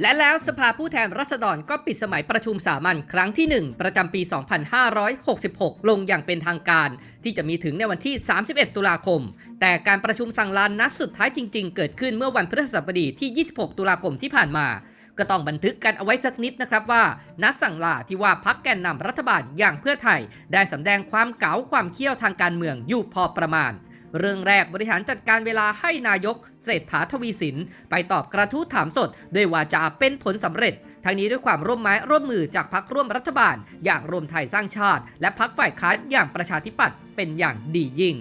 และแล้วสภาผู้แทนราษฎรก็ปิดสมัยประชุมสามัญครั้งที่ 1 ประจำปี 2566 ลงอย่างเป็นทางการ ที่จะมีถึงในวันที่ 31 ตุลาคม แต่การประชุมสั่งลานนัดสุดท้ายจริง ๆ เกิดขึ้นเมื่อวันพฤหัสบดีที่ 26 ตุลาคมที่ผ่านมาก็ต้องบันทึกกันเอาไว้สักนิดนะครับว่า นัดสั่งลาที่ว่าพักแกนนำรัฐบาลอย่างเพื่อไทย ได้สำแดงความเก๋าความเขี้ยวทางการเมืองอยู่พอประมาณ เรื่องแรกบริหารจัดการเวลาให้นายกเศรษฐาทวีสิน ไปตอบกระทู้ถามสด ด้วยวาจาเป็นผลสำเร็จ ทั้งนี้ด้วยความร่วมไม้ร่วมมือจากพักร่วมรัฐบาล อย่างรวมไทยสร้างชาติ และพักฝ่ายค้านอย่างประชาธิปัตย์เป็นอย่างดียิ่ง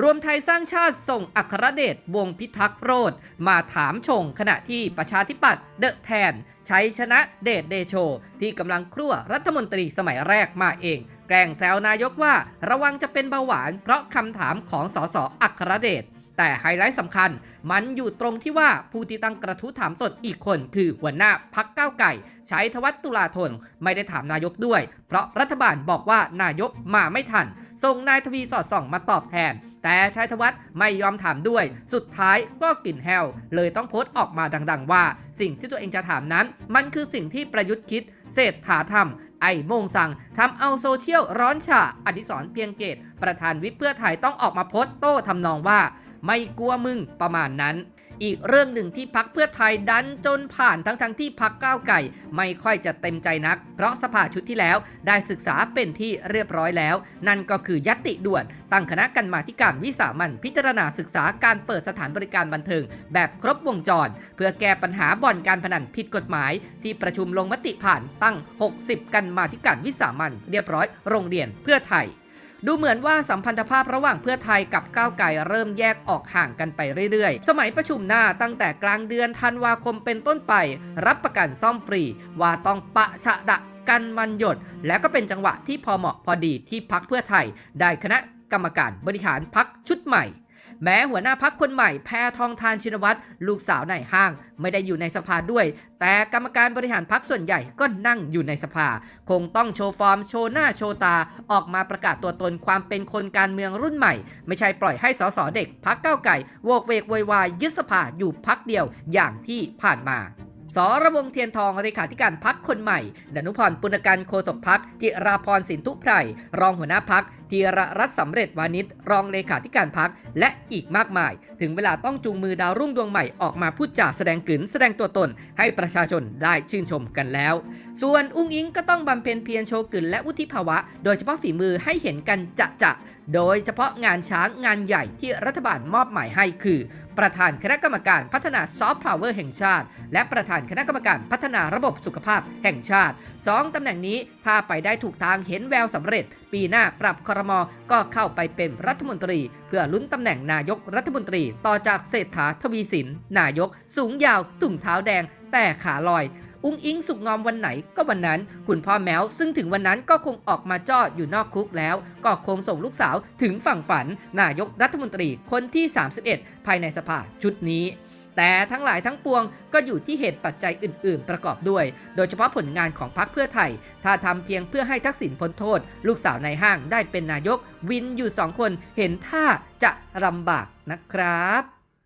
รวมไทยสร้างชาติส่งอัครเดชวงพิทักษ์โรดมาถามชง ขณะที่ประชาธิปัตย์เดอะแทน ใช้ชนะเดชเดโช ที่กำลังครั่วรัฐมนตรีสมัยแรกมาเอง แกล้งแซวนายกว่า ระวังจะเป็นเบาหวาน เพราะคำถามของสสอัครเดช แต่ไฮไลท์สำคัญ มันอยู่ตรงที่ว่าผู้ที่ตั้งกระทู้ถามสดอีกคนคือหัวหน้าพักก้าวไก่ ใช้ทวัตตุลาธนไม่ได้ถามนายกด้วย เพราะรัฐบาลบอกว่านายกมาไม่ทัน ส่งนายทวีสอดส่องมาตอบแทน แต่ชายธวัฒไม่ยอมถามด้วย สุดท้ายก็กลิ่นแฮวเลยต้องโพสต์ออกมาดัง ๆ ว่า สิ่งที่ตัวเองจะถามนั้น มันคือสิ่งที่ประยุทธ์คิดเศรษฐาทำ ไอ้โมงสั่งทำเอาโซเชียลร้อนฉ่าอดิศรเพียงเกต ประธานวิปเพื่อไทยต้องออกมาโพสต์โต้ทำนองว่า ไม่กลัวมึงประมาณนั้น อีกเรื่องหนึ่งที่พักเพื่อไทยดันจนผ่านทั้งทั้งที่พักก้าวไก่ ไม่ค่อยจะเต็มใจนัก เพราะสภาชุดที่แล้วได้ศึกษาเป็นที่เรียบร้อยแล้ว นั่นก็คือยัตติด่วน ตั้งคณะกรรมาการวิสามันพิจารณาศึกษาการเปิดสถานบริการบันเทิง แบบครบวงจร เพื่อแก้ปัญหาบ่อนการพนันผิดกฎหมาย ที่ประชุมลงมติผ่านตั้ง 60 กันมาธิการวิสามันเรียบร้อยโรงเรียนเพื่อไทย ดูเหมือนว่าสัมพันธภาพระหว่างเพื่อไทยกับก้าวไกลเริ่มแยกออกห่างกันไปเรื่อยๆ สมัยประชุมหน้าตั้งแต่กลางเดือนธันวาคมเป็นต้นไป รับประกันซ่อมฟรี ว่าต้องปะชะดะกันมันหยด และก็เป็นจังหวะที่พอเหมาะพอดีที่พักเพื่อไทย ได้คณะกรรมการบริหารพักชุดใหม่ แม้หัวหน้าพักคนใหม่แพทองทานชินวัตรลูกสาวนายห้าง ไม่ได้อยู่ในสภาด้วย แต่กรรมการบริหารพักส่วนใหญ่ก็นั่งอยู่ในสภา คงต้องโชว์ฟอร์มโชว์หน้าโชว์ตา ออกมาประกาศตัวตนความเป็นคนการเมืองรุ่นใหม่ ไม่ใช่ปล่อยให้สสเด็กพักเก้าไก่โวกเวกโวยวายยึดสภาอยู่พักเดียวอย่างที่ผ่านมาสระวงเทียนทองเลขาธิการพักคนใหม่ ดนุพรปุณกันโฆษกพักจิราพรสินทุไพรรองหัวหน้าพัก ธีรรัตน์สำเร็จวานิชรองเลขาธิการพักและอีกมากมาย ถึงเวลาต้องจูงมือดาวรุ่งดวงใหม่ออกมาพูดจาแสดงกึนแสดงตัวตน ให้ประชาชนได้ชื่นชมกันแล้ว ส่วนอุ้งอิงก็ต้องบำเพ็ญเพียรโชว์กึนและวุฒิภาวะ โดยเฉพาะฝีมือให้เห็นกันจะจะโดยเฉพาะงานช้างงานใหญ่ที่รัฐบาลมอบหมายให้คือ ประธานคณะกรรมการพัฒนาซอฟต์พาวเวอร์แห่งชาติ และประธานคณะกรรมการพัฒนาระบบสุขภาพแห่งชาติสองตำแหน่งนี้ถ้าไปได้ถูกทางเห็นแววสำเร็จ ปีหน้าปรับครมก็เข้าไปเป็นรัฐมนตรี เพื่อลุ้นตำแหน่งนายกรัฐมนตรี ต่อจากเศรษฐาทวีสิน นายก สูงยาวถุงเท้าแดง แต่ขาลอยอุ้งอิงสุกงอมวันไหนก็วันนั้น คุณพ่อแมวซึ่งถึงวันนั้นก็คงออกมาจ้ออยู่นอกคุกแล้ว ก็คงส่งลูกสาวถึงฝั่งฝัน นายกรัฐมนตรีคนที่ 31 ภายในสภาชุดนี้ แต่ทั้งหลายทั้งปวงก็อยู่ที่เหตุปัจจัยอื่น ๆ ประกอบด้วย โดยเฉพาะผลงานของพรรคเพื่อไทย ถ้าทำเพียงเพื่อให้ทักษิณพ้นโทษ ลูกสาวในห้างได้เป็นนายก วินอยู่สองคนเห็นท่าจะลำบากนะครับ